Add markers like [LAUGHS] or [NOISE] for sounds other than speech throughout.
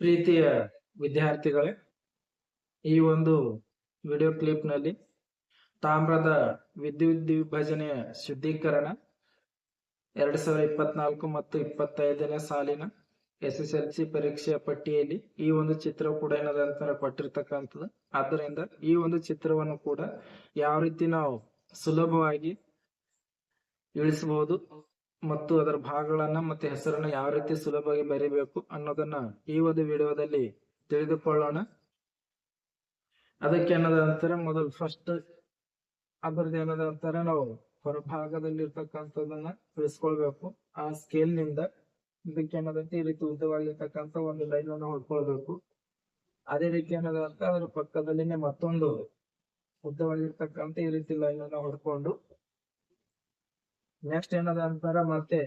ಪ್ರೀತಿಯ ವಿದ್ಯಾರ್ಥಿಗಳೇ, ಈ ಒಂದು ವಿಡಿಯೋ ಕ್ಲಿಪ್ನಲ್ಲಿ ತಾಮ್ರದ ವಿದ್ಯುತ್ ವಿಭಜನೆಯ ಶುದ್ಧೀಕರಣ ಎರಡ್ ಸಾವಿರದ ಇಪ್ಪತ್ನಾಲ್ಕು ಮತ್ತು ಇಪ್ಪತ್ತೈದನೇ ಸಾಲಿನ ಎಸ್ ಎಸ್ ಎಲ್ ಸಿ ಪರೀಕ್ಷೆಯ ಪಟ್ಟಿಯಲ್ಲಿ ಈ ಒಂದು ಚಿತ್ರ ಕೂಡ ಏನದಂತ ಕೊಟ್ಟಿರ್ತಕ್ಕಂಥದ್ದು. ಆದ್ದರಿಂದ ಈ ಒಂದು ಚಿತ್ರವನ್ನು ಕೂಡ ಯಾವ ರೀತಿ ನಾವು ಸುಲಭವಾಗಿ ಇಳಿಸಬಹುದು ಮತ್ತು ಅದರ ಭಾಗಗಳನ್ನ ಮತ್ತೆ ಹೆಸರನ್ನ ಯಾವ ರೀತಿ ಸುಲಭವಾಗಿ ಬರೀಬೇಕು ಅನ್ನೋದನ್ನ ಈ ಒಂದು ವಿಡಿಯೋದಲ್ಲಿ ತಿಳಿದುಕೊಳ್ಳೋಣ. ಅದಕ್ಕೆ ಅನ್ನೋದ ನಂತರ ಮೊದಲು ಫಸ್ಟ್ ಅದರದ್ದು ಏನದ ಅಂತಾರೆ ನಾವು ಹೊರಭಾಗದಲ್ಲಿ ಇರ್ತಕ್ಕಂಥದನ್ನ ತಿಳಿಸ್ಕೊಳ್ಬೇಕು. ಆ ಸ್ಕೇಲ್ನಿಂದ ಇದಕ್ಕೆ ಏನದಂತೆ ಈ ರೀತಿ ಉದ್ದವಾಗಿರ್ತಕ್ಕಂಥ ಒಂದು ಲೈನ್ ಅನ್ನು ಹೊಡ್ಕೊಳ್ಬೇಕು. ಅದೇ ರೀತಿ ಏನದ ಅಂತ ಅದ್ರ ಪಕ್ಕದಲ್ಲಿನೇ ಮತ್ತೊಂದು ಉದ್ದವಾಗಿರ್ತಕ್ಕಂಥ ಈ ರೀತಿ ಲೈನ್ ಅನ್ನ ಹೊಡ್ಕೊಂಡು ನೆಕ್ಸ್ಟ್ ಏನದ ಅಂತಾರ ಮತ್ತೆ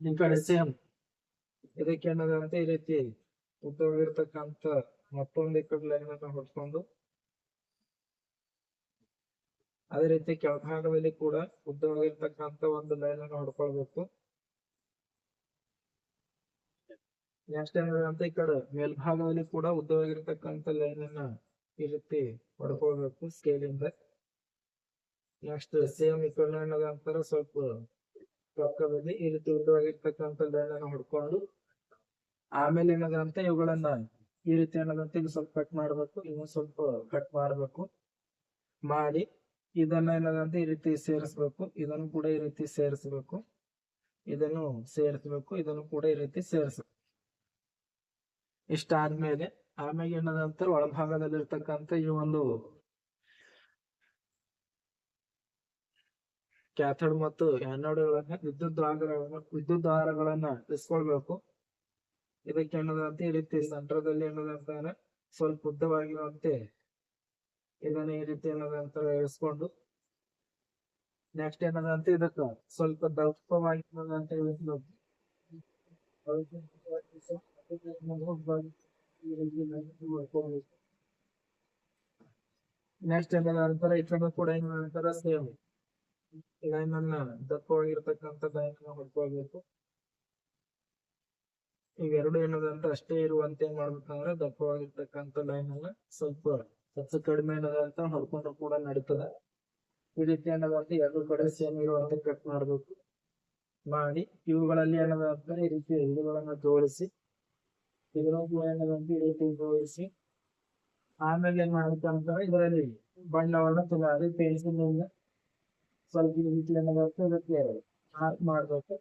ನಿಮ್ ಕಡೆ ಸೇಮ್ ಇದಕ್ಕೆ ಏನದ ಅಂತ ಈ ರೀತಿ ಉದ್ದವಾಗಿರ್ತಕ್ಕಂತ ಮತ್ತೊಂದು ಈ ಕಡೆ ಲೈನ್ ಅನ್ನ ಹೊಡ್ಕೊಂಡು ಅದೇ ರೀತಿ ಕೆಳಭಾಗದಲ್ಲಿ ಕೂಡ ಉದ್ದವಾಗಿರ್ತಕ್ಕಂತ ಒಂದು ಲೈನ್ ಅನ್ನು ಹೊಡ್ಕೊಳ್ಬೇಕು. ನೆಕ್ಸ್ಟ್ ಏನದ ಅಂತ ಈ ಕಡೆ ಮೇಲ್ಭಾಗದಲ್ಲಿ ಕೂಡ ಉದ್ದವಾಗಿರ್ತಕ್ಕಂತ ಲೈನ್ ಅನ್ನ ಈ ರೀತಿ ಹೊಡ್ಕೊಳ್ಬೇಕು ಸ್ಕೇಲ್ ಇಂದ. ನೆಕ್ಸ್ಟ್ ಸೇಮ್ ಈ ಕಡೆ ಏನದ ಅಂತಾರ ಸ್ವಲ್ಪ ಪಕ್ಕದಲ್ಲಿ ಈ ರೀತಿ ಅನ್ನು ಹೊಡ್ಕೊಂಡು ಆಮೇಲೆ ಏನಾದ್ರಂತೆ ಇವುಗಳನ್ನ ಈ ರೀತಿ ಏನದಂತ ಇದು ಸ್ವಲ್ಪ ಕಟ್ ಮಾಡ್ಬೇಕು, ಇನ್ನು ಸ್ವಲ್ಪ ಕಟ್ ಮಾಡ್ಬೇಕು, ಮಾಡಿ ಇದನ್ನ ಏನದಂತ ಈ ರೀತಿ ಸೇರಿಸ್ಬೇಕು, ಇದನ್ನು ಕೂಡ ಈ ರೀತಿ ಸೇರಿಸ್ಬೇಕು, ಇದನ್ನು ಸೇರಿಸ್ಬೇಕು, ಇದನ್ನು ಕೂಡ ಈ ರೀತಿ ಸೇರಿಸ್ಬೇಕು. ಇಷ್ಟ ಆದ್ಮೇಲೆ ಆಮೇಲೆ ಏನದಂತ ಒಳಭಾಗದಲ್ಲಿ ಇರ್ತಕ್ಕಂಥ ಈ ಒಂದು ಕ್ಯಾಥೋಡ್ ಮತ್ತು ಆ್ಯನೋಡ್ಗಳನ್ನ ವಿದ್ಯುತ್ ದ್ವಾರಗಳನ್ನ ವಿದ್ಯುತ್ ದ್ವಾರಗಳನ್ನ ಇಸ್ಕೊಳ್ಬೇಕು. ಇದಕ್ಕೆ ಏನದಂತೆ ರೀತಿ ಸೆಂಟ್ರದಲ್ಲಿ ಏನದಂತಾನೆ ಸ್ವಲ್ಪ ಉದ್ದವಾಗಿರುವಂತೆ ಇದನ್ನ ಈ ರೀತಿ ಏನದಂತ ಇಳಿಸ್ಕೊಂಡು ನೆಕ್ಸ್ಟ್ ಏನದಂತೆ ಇದಕ್ಕ ಸ್ವಲ್ಪ ದಪ್ಪವಾಗಿ ನೆಕ್ಸ್ಟ್ ಏನದಂತರ ಈ ಕಡೆ ಕೂಡ ಏನಂತಾರ ಸೇಮ್ ಲೈನ್ ಅನ್ನ ದಪ್ಪವಾಗಿರ್ತಕ್ಕಂಥ ಲೈನ್ ಅನ್ನ ಹೊಡ್ಕೊಳ್ಬೇಕು ಇವೆರಡು ಏನದಂತ ಅಷ್ಟೇ ಇರುವಂತೆ ಏನ್ ಮಾಡ್ಬೇಕಂದ್ರೆ ದಪ್ಪವಾಗಿರ್ತಕ್ಕಂಥ ಲೈನ್ ಅನ್ನ ಸ್ವಲ್ಪ ಹೆಚ್ಚು ಕಡಿಮೆ ಏನದಂತ ಹೊಡ್ಕೊಂಡ್ರು ಕೂಡ ನಡೀತದೆ. ಈ ರೀತಿ ಏನದಂತ ಎರಡು ಕಡೆ ಸೇಮ್ ಇರುವಂತೆ ಕಟ್ ಮಾಡ್ಬೇಕು. ಮಾಡಿ ಇವುಗಳಲ್ಲಿ ಏನದಂತ ಈ ರೀತಿ ಇವುಗಳನ್ನ ಜೋಡಿಸಿ ಕೂಡ ಏನದಂತ ಈ ರೀತಿ ಜೋಡಿಸಿ, ಆಮೇಲೆ ಏನ್ ಮಾಡ್ಬೇಕಂತಾರೆ ಇದರಲ್ಲಿ ಬಣ್ಣವನ್ನ ತುಂಬ ಪೆನ್ಸಿಲ್ ಸ್ವಲ್ಪ ಈ ರೀತಿ ಅದಕ್ಕೆ ಮಾರ್ಕ್ ಮಾಡ್ಬೇಕು.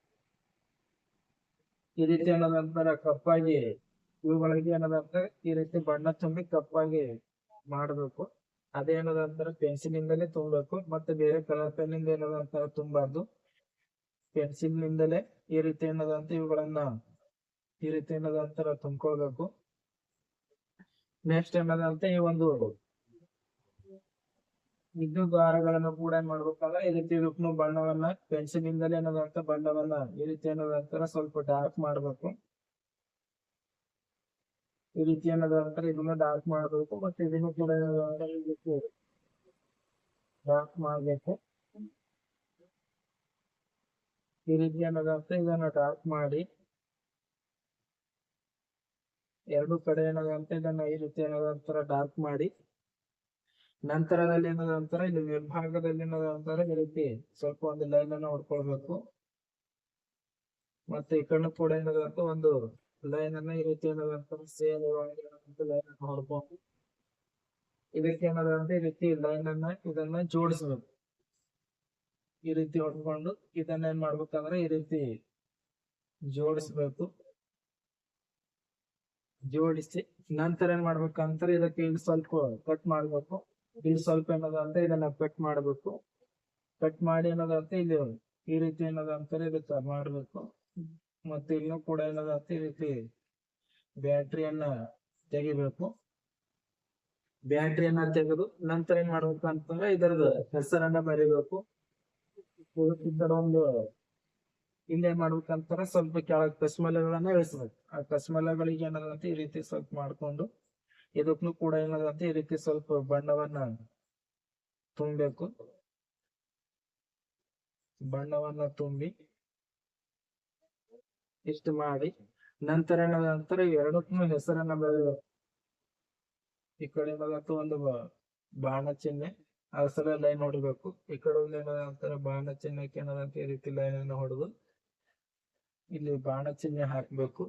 ಈ ರೀತಿ ಅನ್ನೋದಂತರ ಕಪ್ಪಾಗಿ ಇವುಗಳಿಗೆ ಏನದಂತ ಈ ರೀತಿ ಬಣ್ಣ ತುಂಬಿ ಕಪ್ಪಾಗಿ ಮಾಡಬೇಕು. ಅದೇ ಏನದಂತರ ಪೆನ್ಸಿಲ್ ಇಂದಲೇ ತುಂಬಬೇಕು. ಮತ್ತೆ ಬೇರೆ ಕಲರ್ ಪೆನ್ ಇಂದ ಏನದಂತ ತುಂಬಾರ್ದು ಪೆನ್ಸಿಲ್ ನಿಂದಲೇ ಈ ರೀತಿ ಏನದಂತ ಇವುಗಳನ್ನ ಈ ರೀತಿ ಏನದಂತರ ತುಂಬ್ಕೊಳ್ಬೇಕು. ನೆಕ್ಸ್ಟ್ ಏನದಂತ ಈ ಒಂದು ವಿದ್ಯುತ್ ದ್ವಾರಗಳನ್ನು ಕೂಡ ಏನ್ ಮಾಡ್ಬೇಕಾದ್ರೆ ಈ ರೀತಿ ಇದಕ್ಕೂ ಬಣ್ಣವನ್ನ ಪೆನ್ಸಿಲ್ ಇಂದಲೇ ಅನ್ನೋದಂತ ಬಣ್ಣವನ್ನ ಈ ರೀತಿ ಏನದಂತರ ಸ್ವಲ್ಪ ಡಾರ್ಕ್ ಮಾಡ್ಬೇಕು. ಈ ರೀತಿ ಏನದಂತರ ಇದನ್ನ ಡಾರ್ಕ್ ಮಾಡ್ಬೇಕು ಮತ್ತೆ ಇದನ್ನು ಕೂಡ [LAUGHS] ಡಾರ್ಕ್ ಮಾಡ್ಬೇಕು. ಈ ರೀತಿ ಅನ್ನೋದಂತ ಇದನ್ನ ಡಾರ್ಕ್ ಮಾಡಿ ಎರಡು ಕಡೆ ಏನಾದಂತ ಇದನ್ನ ಈ ರೀತಿ ಏನದಂತರ ಡಾರ್ಕ್ ಮಾಡಿ ನಂತರದಲ್ಲಿ ಏನದಂತರ ಇಲ್ಲಿ ಮೇಲ್ಭಾಗದಲ್ಲಿ ಅಂತಾರೆ ಈ ರೀತಿ ಸ್ವಲ್ಪ ಒಂದು ಲೈನ್ ಅನ್ನ ಹೊಡ್ಕೊಳ್ಬೇಕು. ಮತ್ತೆ ಈ ಕಣ್ಣು ಕೂಡ ಏನದಂತ ಒಂದು ಲೈನ್ ಅನ್ನ ಈ ರೀತಿ ಏನದಂತ ಸೇಮ್ ಲೈನ್ ಅನ್ನ ಹೊಡ್ಕೊಂಡು ಇದಕ್ಕೆ ಏನದಂತ ಈ ರೀತಿ ಲೈನ್ ಅನ್ನ ಇದನ್ನ ಜೋಡಿಸ್ಬೇಕು. ಈ ರೀತಿ ಹೊಡ್ಕೊಂಡು ಇದನ್ನ ಏನ್ ಮಾಡ್ಬೇಕಂದ್ರೆ ಈ ರೀತಿ ಜೋಡಿಸ್ಬೇಕು. ಜೋಡಿಸಿ ನಂತರ ಏನ್ ಮಾಡ್ಬೇಕಂತಾರೆ ಇದಕ್ಕೆ ಸ್ವಲ್ಪ ಕಟ್ ಮಾಡ್ಬೇಕು. ಇಲ್ಲಿ ಸ್ವಲ್ಪ ಏನದಂತ ಇದನ್ನ ಕಟ್ ಮಾಡಬೇಕು. ಕಟ್ ಮಾಡಿ ಏನದಂತ ಇಲ್ಲಿ ಈ ರೀತಿ ಏನದಂತಾರೆ ಇದಕ್ಕೆ ಮಾಡಬೇಕು. ಮತ್ತೆ ಇಲ್ಲೂ ಕೂಡ ಏನದಂತ ಈ ರೀತಿ ಬ್ಯಾಟ್ರಿಯನ್ನ ತೆಗಿಬೇಕು. ಬ್ಯಾಟ್ರಿಯನ್ನ ತೆಗೆದು ನಂತರ ಏನ್ ಮಾಡ್ಬೇಕು ಅಂತಂದ್ರೆ ಇದರದ ಹೆಸರನ್ನ ಬರಿಬೇಕು. ಒಂದು ಇಲ್ಲೇ ಮಾಡ್ಬೇಕಂತಾರ ಸ್ವಲ್ಪ ಕೆಳಗೆ ಕಸ್ಮಲೆಗಳನ್ನ ಇಳಿಸ್ಬೇಕು. ಆ ಕಸ್ಮಲೆಗಳಿಗೆ ಏನದಂತ ಈ ರೀತಿ ಸ್ವಲ್ಪ ಮಾಡ್ಕೊಂಡು ಇದಕ್ಕೂ ಕೂಡ ಏನಾಗುತ್ತೆ ಈ ರೀತಿ ಸ್ವಲ್ಪ ಬಣ್ಣವನ್ನ ತುಂಬಬೇಕು. ಬಣ್ಣವನ್ನ ತುಂಬಿ ಇಷ್ಟು ಮಾಡಿ, ನಂತರ ಏನದ ನಂತರ ಎರಡಕ್ಕೂ ಹೆಸರನ್ನ ಬರೆಯಬೇಕು ಈ ಕಡೆ ಏನಾದ್ರೂ ಒಂದು ಬಾಣ ಚಿಹ್ನೆ ಅಸಲ ಲೈನ್ ಹೊಡಿಬೇಕು. ಈ ಕಡೆ ಒಂದು ಏನದ ನಂತರ ಬಾಣ ಚಿಹ್ನಕ್ಕೆ ಏನಾದಂತ ಈ ರೀತಿ ಲೈನ್ ಅನ್ನು ಹೊಡೆದು, ಇಲ್ಲಿ ಬಾಣ ಚಿಹ್ನೆ ಹಾಕ್ಬೇಕು.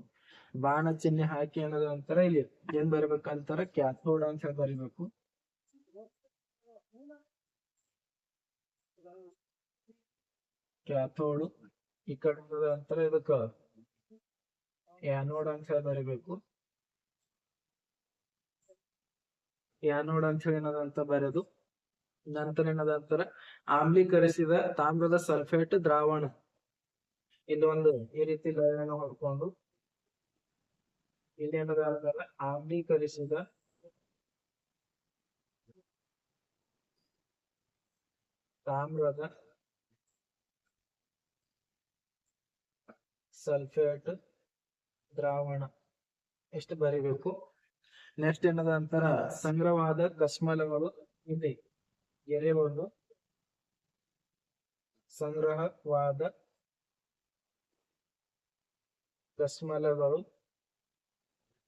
ಬಾಣ ಚಿಹ್ನೆ ಹಾಕಿ ಅನ್ನೋದು ಒಂಥರ ಇಲ್ಲಿ ಏನ್ ಬರಿಬೇಕಂತಾರ ಕ್ಯಾಥೋಡ್ ಅಂತ ಹೇಳಿ ಬರಿಬೇಕು. ಕ್ಯಾಥೋಡ್ ಈ ಕಡೆ ಅಂತರ ಇದಕ್ಕ ಆ್ಯನೋಡ್ ಅಂತ ಹೇಳಿ ಬರಿಬೇಕು. ಆ್ಯನೋಡ್ ಅಂತ ಹೇಳಿ ಏನದಂತ ಬರೆದು ನಂತರ ಏನದಂತರ ಆಮ್ಲೀಕರಿಸಿದ ತಾಮ್ರದ ಸಲ್ಫೇಟ್ ದ್ರಾವಣ. ಇಲ್ಲೊಂದು ಈ ರೀತಿ ಲಯನ ಹೊಡ್ಕೊಂಡು ಇಲ್ಲಿ ಏನದ ಅಂದ್ರೆ ಆಮ್ಲೀಕರಿಸಿದ ತಾಮ್ರದ ಸಲ್ಫೇಟ್ ದ್ರಾವಣ. ಎಷ್ಟು ಬರಿಬೇಕು? ನೆಕ್ಸ್ಟ್ ಏನದ ಅಂತಾರ? ಸಂಗ್ರಹವಾದ ಕಶ್ಮಲಗಳು ಇಲ್ಲಿ. ಒಂದು ಸಂಗ್ರಹವಾದ ಕಶ್ಮಲಗಳು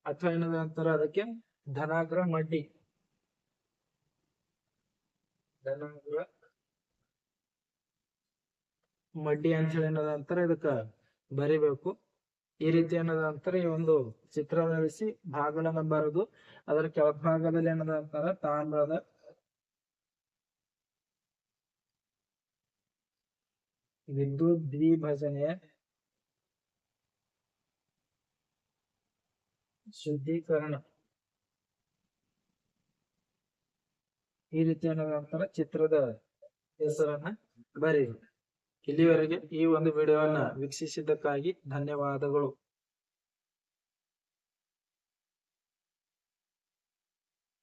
ಅಥವಾ ಏನದ ಅಂತಾರ ಅದಕ್ಕೆ? ಧನಾಗ್ರ ಮಡ್ಡಿ ಧನಾಗ್ರ ಮಡ್ಡಿ ಅಂತ ಹೇಳಿ ಏನದ ಅಂತಾರ ಇದಕ್ಕ ಬರಿಬೇಕು. ಈ ರೀತಿ ಏನದ ಅಂತಾರ ಈ ಒಂದು ಚಿತ್ರ ಇಳಿಸಿ ಭಾಗಗಳನ್ನ ಬರೆದು, ಅದರ ಕೆಳಭಾಗದಲ್ಲಿ ಏನದ ಅಂತಾರ? ತಾಮ್ರದ ವಿದ್ಯುತ್ ದ್ವಿಭಜನೆಯ ಶುದ್ಧೀಕರಣ. ಈ ರೀತಿ ಏನಾದಂತರ ಚಿತ್ರದ ಹೆಸರನ್ನ ಬರೀರಿ ಇಲ್ಲಿವರೆಗೆ ಈ ಒಂದು ವಿಡಿಯೋವನ್ನ ವೀಕ್ಷಿಸಿದ್ದಕ್ಕಾಗಿ ಧನ್ಯವಾದಗಳು.